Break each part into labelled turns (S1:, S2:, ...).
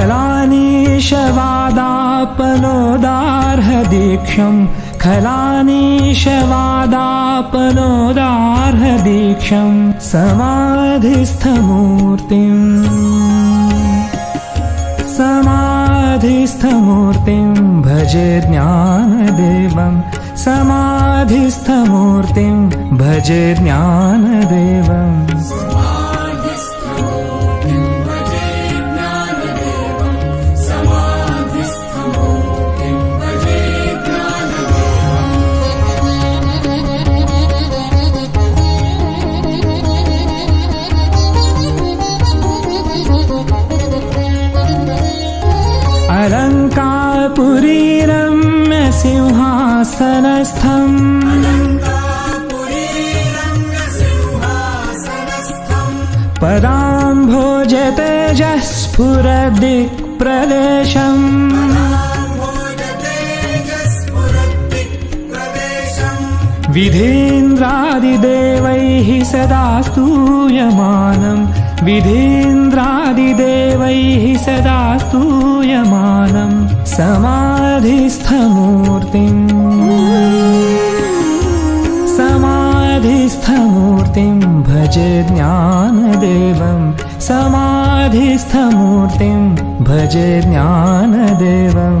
S1: खलानीशवादापनोदार्हदीक्षम् खलानीशवादापनोदार्हदीक्षम् समाधिस्थमूर्तिम् समाधिस्थमूर्तिं। भजे ज्ञानदेवं। समाधिस्थमूर्तिं भजे ज्ञानदेवम् अलङ्कारपुरीरम्य सिंहासनस्थम्
S2: लङ्कापुरीरङ्गसिंहासनस्थम्
S1: पदाम्भोजतेजः स्फुरदिक्प्रदेशम्
S2: तेजस्फुरद्दिक्प्रदेशम्
S1: विधीन्द्रादिदेवैः सदा स्तूयमानम् विधीन्द्रादिदेवैः सदा स्तूयमानम् समाधिस्थमूर्तिम् समाधिस्थमूर्तिं भजे ज्ञानदेवं समाधिस्थमूर्तिं भजे ज्ञानदेवम्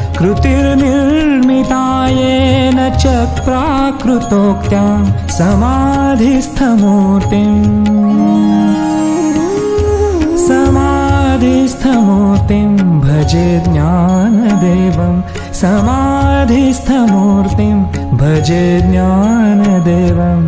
S1: कृतिर्निर्मितायेन च प्राकृतोक्त्या समाधिस्थमूर्तिम् समाधिस्थमूर्तिं भजे ज्ञानदेवं समाधिस्थमूर्तिं भजे ज्ञानदेवम्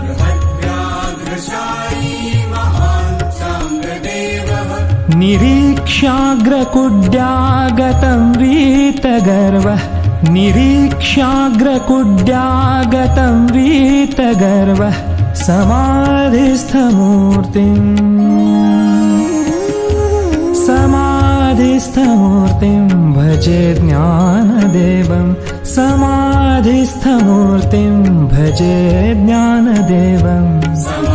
S1: निरीक्ष्याग्रकुड्यागतं वीतगर्वः। निरीक्ष्याग्रकुड्यागतं वीतगर्वः। समाधिस्थमूर्तिम्। समाधिस्थमूर्तिं भजे ज्ञानदेवं समाधिस्थमूर्तिं भजे ज्ञानदेवम्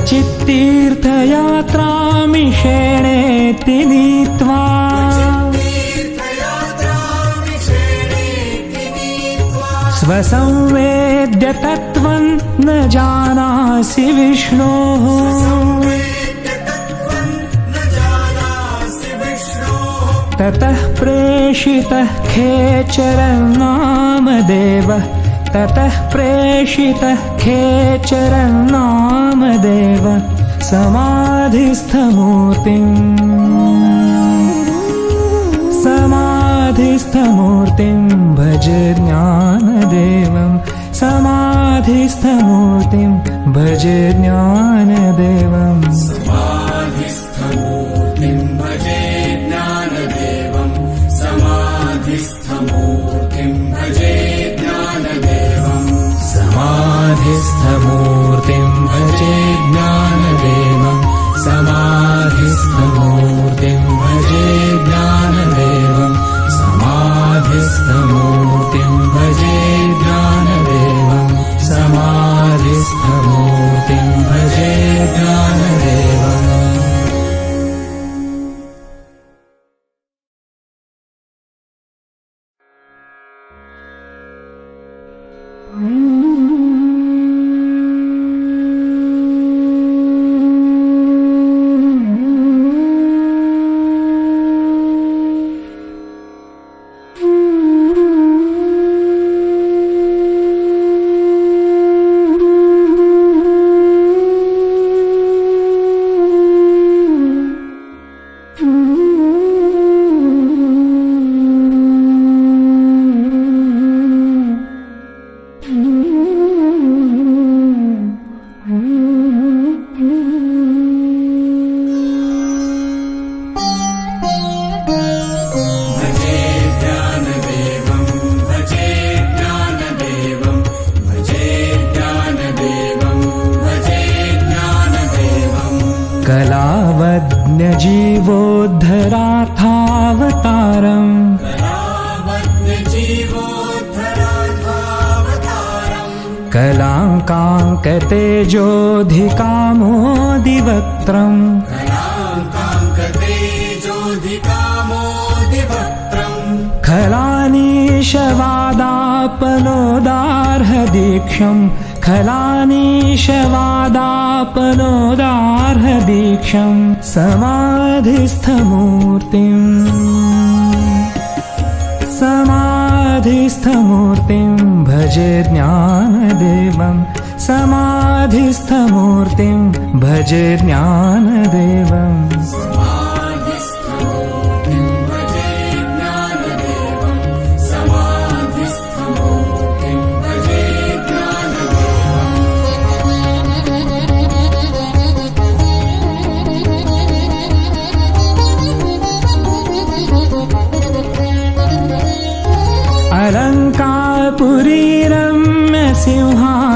S1: क्वचित्तीर्थयात्रामिषेणेति नीत्वा
S2: तीर्थयात्रामिषेणेति नीत्वा
S1: स्वसंवेद्य तत्त्वं न जानासि विष्णोः ततः प्रेषितः खेचरं नामदेवः ततः प्रेषितः खेचरं नामदेव समाधिस्थमूर्तिम्। समाधिस्थमूर्तिं भज ज्ञानदेवं समाधिस्थमूर्तिं भज ज्ञानदेवम्
S2: Mm-hmm.
S1: कलाङ्काङ्कतेजोऽधिकामोदिवक्त्रम् खलानीशवादापनोदार्हदीक्षम् खलानीशवादापनोदार्हदीक्षम् समाधिस्थमूर्तिम्। समाधिस्थमूर्तिं भजे ज्ञानदेवम् समाधिस्थमूर्तिं भजे ज्ञानदेवम्।
S2: समाधिस्थमूर्तिम् भजे ज्ञानदेवम्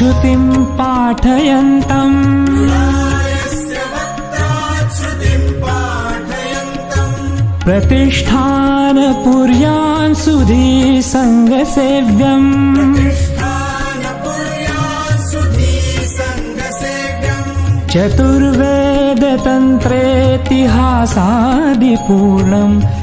S2: वक्त्राच्छ्रुतिम् पाठयन्तम्।
S1: प्रतिष्ठानपुर्यान् सुधी सङ्गसेव्यम्। चतुर्वेदतन्त्रेतिहासादिपूर्णम्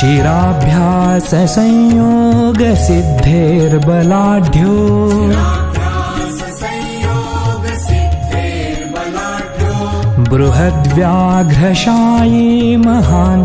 S1: चिराभ्याससंयोगसिद्धेर्बलाढ्यो
S2: संयोगसिद्धेर्बलाढ्यो
S1: बृहद्व्याघ्रशायी महान्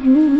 S2: भजे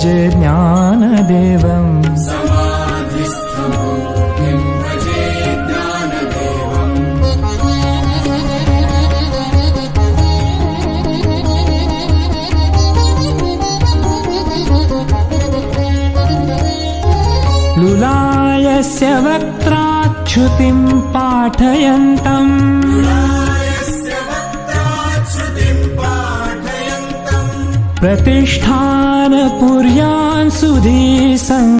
S2: भजे